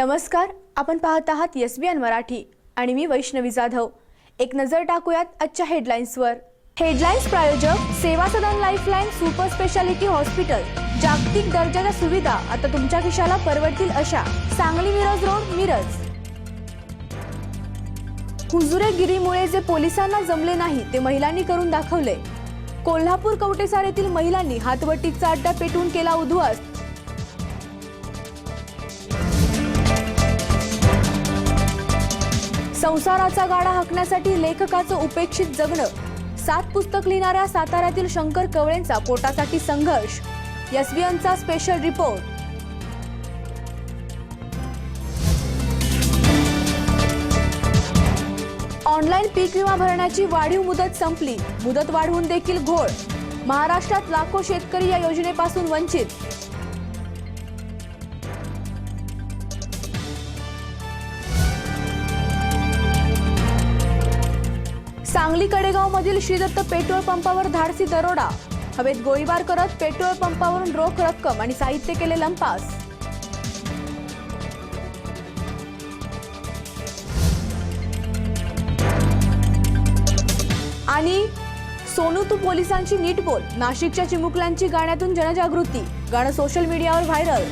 नमस्कार आपण पाहत आहात एस बी एन मराठी आणि मी वैष्णवी जाधव. एक नजर टाकूयात आजच्या हेडलाईन्सवर हेडलाईन्स प्रायोजक Seva Sadan lifeline super speciality hospital जागतिक दर्जाच्या सुविधा आता तुमच्या खिशाला परवडतील अशा. सांगली मिरज रोड मिरज. हुजुरेगिरीमुळे जे पोलिसांना जमले नाही ते महिलांनी करून दाखवले. कोल्हापूर कवटेसार येथील महिलांनी हातवटीचा अड्डा पेटून केला उद्ध्वस्त. संसाराचा गाडा हाकण्यासाठी लेखकाचं उपेक्षित जगणं. सात पुस्तक लिहिणाऱ्या साताऱ्यातील शंकर कवळेंचा पोटासाठी संघर्ष. एसबीएनचा स्पेशल रिपोर्ट ऑनलाईन पीक विमा भरण्याची वाढीव मुदत संपली. मुदत वाढवून देखील घोळ. महाराष्ट्रात लाखो शेतकरी या योजनेपासून वंचित. सांगली कडेगाव मधील श्रीदत्त पेट्रोल पंपावर धाडसी दरोडा. हवेत गोळीबार करत पेट्रोल पंपावरून रोख रक्कम आणि साहित्य केले लंपास. आणि सोनू तू पोलिसांची नीट बोल नाशिकच्या चिमुकल्यांची गाण्यातून जनजागृती. गाणं सोशल मीडियावर व्हायरल